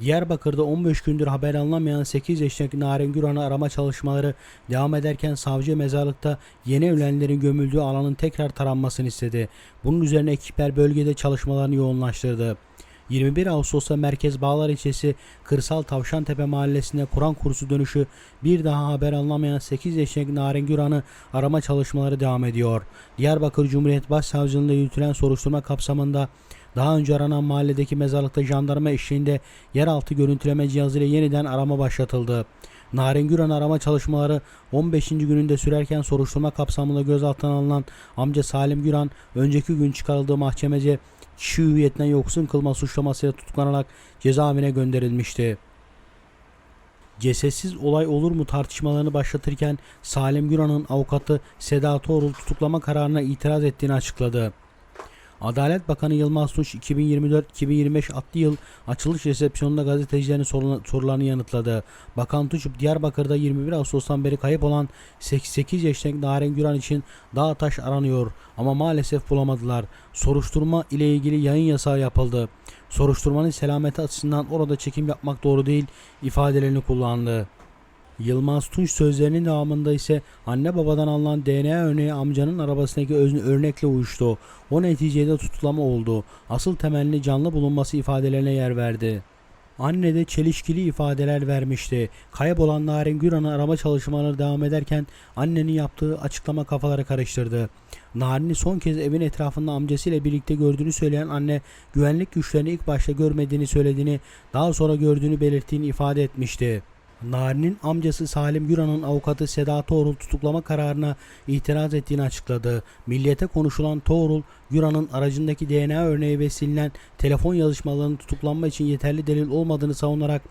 Diyarbakır'da 15 gündür haber alınamayan 8 yaşındaki Narin Güran'ı arama çalışmaları devam ederken savcı mezarlıkta yeni ölenlerin gömüldüğü alanın tekrar taranmasını istedi. Bunun üzerine ekipler bölgede çalışmalarını yoğunlaştırdı. 21 Ağustos'ta Merkez Bağlar ilçesi Kırsal Tavşantepe mahallesinde Kur'an kursu dönüşü bir daha haber alınamayan 8 yaşındaki Narin Güran'ı arama çalışmaları devam ediyor. Diyarbakır Cumhuriyet Başsavcılığında yürütülen soruşturma kapsamında daha önce aranan mahalledeki mezarlıkta jandarma eşliğinde yeraltı görüntüleme cihazıyla yeniden arama başlatıldı. Narin Güran arama çalışmaları 15. gününde sürerken soruşturma kapsamında gözaltına alınan amca Salim Güran önceki gün çıkarıldığı mahkemece kişi hüviyetinden yoksun kılma suçlamasıyla tutuklanarak cezaevine gönderilmişti. Cesetsiz olay olur mu tartışmalarını başlatırken Salim Güran'ın avukatı Seda Torul tutuklama kararına itiraz ettiğini açıkladı. Adalet Bakanı Yılmaz Tunç 2024-2025 adlı yıl açılış resepsiyonunda gazetecilerin sorularını yanıtladı. Bakan Tunç Diyarbakır'da 21 Ağustos'tan beri kayıp olan 88 yaşındaki Narin Güran için dağ taş aranıyor ama maalesef bulamadılar. Soruşturma ile ilgili yayın yasağı yapıldı. Soruşturmanın selameti açısından orada çekim yapmak doğru değil ifadelerini kullandı. Yılmaz Tunç sözlerinin devamında ise anne babadan alınan DNA örneği amcanın arabasındaki özne örnekle uyuştu. O neticede tutuklama oldu. Asıl temelli canlı bulunması ifadelerine yer verdi. Anne de çelişkili ifadeler vermişti. Kaybolan Narin Güran'ı arama çalışmaları devam ederken annenin yaptığı açıklama kafaları karıştırdı. Narin'i son kez evin etrafında amcasıyla birlikte gördüğünü söyleyen anne güvenlik güçlerini ilk başta görmediğini söylediğini daha sonra gördüğünü belirttiğini ifade etmişti. Narin'in amcası Salim Güran'ın avukatı Seda Toğrul tutuklama kararına itiraz ettiğini açıkladı. Milliyete konuşulan Toğrul, Güran'ın aracındaki DNA örneği ve silinen telefon yazışmalarının tutuklanma için yeterli delil olmadığını savunarak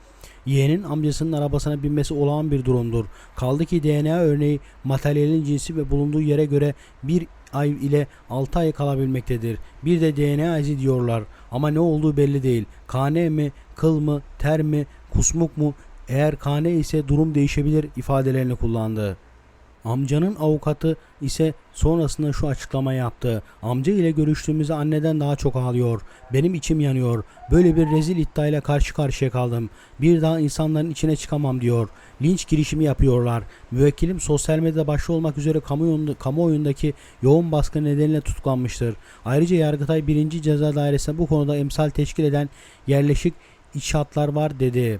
yeğenin amcasının arabasına binmesi olağan bir durumdur. Kaldı ki DNA örneği materyalin cinsi ve bulunduğu yere göre bir ay ile 6 ay kalabilmektedir. Bir de DNA izi diyorlar ama ne olduğu belli değil. Kane mi, kıl mı, ter mi, kusmuk mu eğer kane ise durum değişebilir ifadelerini kullandı. Amcanın avukatı ise sonrasında şu açıklama yaptı. Amca ile görüştüğümüzde anneden daha çok ağlıyor. Benim içim yanıyor. Böyle bir rezil iddiayla karşı karşıya kaldım. Bir daha insanların içine çıkamam diyor. Linç girişimi yapıyorlar. Müvekkilim sosyal medyada başta olmak üzere kamuoyunda, kamuoyundaki yoğun baskı nedeniyle tutuklanmıştır. Ayrıca Yargıtay 1. Ceza Dairesi'ne bu konuda emsal teşkil eden yerleşik içhatlar var dedi.